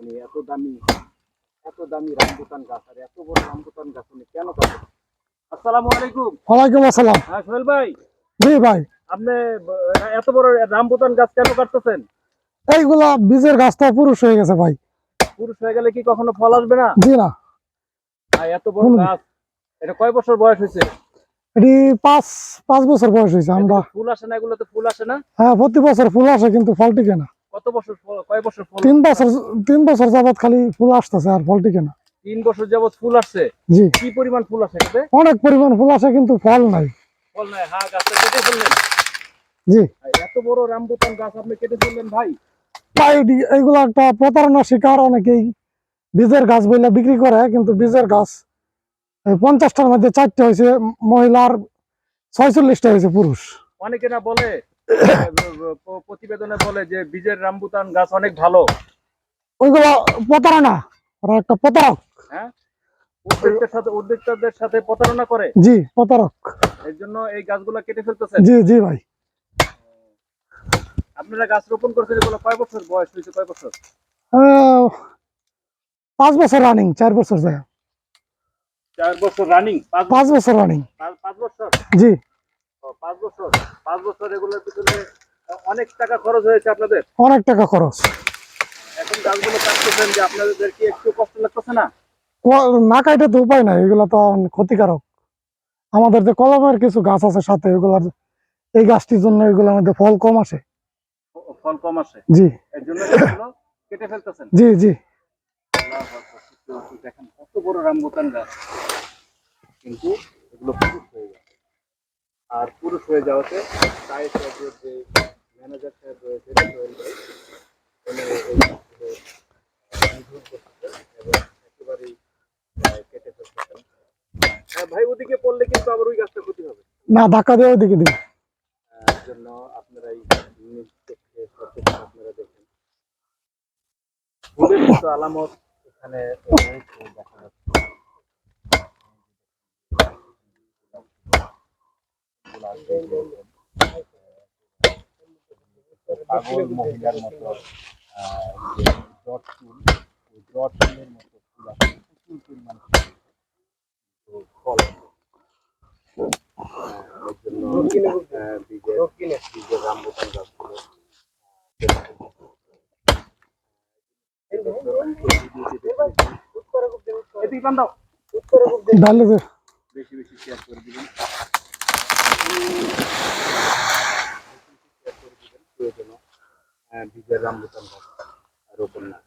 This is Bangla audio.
উনি এত দামি এত দামি রামবুতান গাছ আর এত বড় রামবুতান গাছ উনি কেন কাটেন আসসালামু আলাইকুম। ওয়ালাইকুম আসসালাম। হ্যাঁ সোহেল ভাই। জি ভাই। আপনি এত বড় রামবুতান গাছ কেন কাটতেছেন? এইগুলা বীজের গাছটা পুরুষ হয়ে গেছে ভাই। পুরুষ হয়ে গেলে কি কখনো ফল আসবে না? জি না। আর এত বড়। গাছ এটা কয় বছর বয়স হয়েছে? এটি পাঁচ পাঁচ বছর বয়স হয়েছে আমরা। ফুল আসে না? এগুলোতে ফুল আসে না? হ্যাঁ প্রতি বছর ফুল আসে কিন্তু ফল টিকে না। কত বছর কয় বছর ফল তিন বছর তিন বছর যাবত খালি ফুল আসতেছে আর ফল টিকে না। তিন বছর যাবত ফুল আসছে জি। কি পরিমাণ ফুল আসে এটাতে? অনেক পরিমাণ ফুল আসে কিন্তু ফল নাই। ফল নাই হ্যাঁ গাছটা কেটে ফেললেন। জি। এত বড় রামবুতান গাছ আপনি কেটে ফেললেন ভাই। এইগুলা একটা প্রতারণা শিকার অনেকেই বীজের গাছ বইলে বিক্রি করে কিন্তু বীজের গাছ পঞ্চাশটার মধ্যে চারটে হয়েছে মহিলার ছয়চল্লিশটা হয়েছে পুরুষ। অনেকে না বলে প্রতিবেদনে বলে যে বীজের রামবুতান গাছ অনেক ভালো। ওইগুলো প্রতারণা ওরা একটা প্রতারক। হ্যাঁ? উদ্যোক্তার সাথে উদ্যোক্তাদের সাথে প্রতারণা করে? জি প্রতারক। এর জন্য এই গাছগুলো কেটে ফেলতেছে জি জি ভাই। আপনারা গাছ রোপণ করছেন এগুলো কয় বছর বয়স হয়েছে কয় বছর? পাঁচ বছর রানিং চার বছর যায়। চার বছর রানিং পাঁচ বছর? রানিং পাঁচ- বছর? জি। পাঁচ বছর। পাঁচ বছর এগুলোর পিছনে অনেক টাকা খরচ হয়েছে আপনাদের? অনেক টাকা খরচ। এখন গাছগুলো কাটতেছেন যে আপনাদের কি একটু কষ্ট লাগতেছে না? না কাইটে তো উপায় নাই এগুলো তো ক্ষতিকারক। আমাদের যে কলমের কিছু গাছ আছে সাথে এগুলার এই গাছটির জন্য এগুলোর মধ্যে ফল কম আসে। ফল কম আসে জি। এর জন্য কেটে ফেলতেছেন। জি জি। দেখেন কত বড় রামবুতান গাছ। কিন্তু এগুলো পুরুষ হয়ে যায়। আর পুরুষ হয়ে যাওয়াতে তাই সাহেবের যে ম্যানেজার সাহেব রয়েছে একেবারেই কেটে ফেলতেছেন। হ্যাঁ, ভাই ওদিকে পড়লে কিন্তু আবার ওই গাছটা ক্ষতি হবে। না ধাক্কা দিয়ে ওদিকে দিবে এর জন্য আপনারা এই নিজ চোখে সচেতন আপনারা দেখেন ফুলের কিছু আলামত এখানে পাগল মহিলার মতো জট ফুল ওই জট ফুলের মতো ফুল আছে প্রচুর পরিমাণ ফুল বীজের বীজের রামবুতান গাছগুলো এদিকে ডালে বেশি বেশি শেয়ার করে দিবেন রামবুতান গাছ রোপণ না।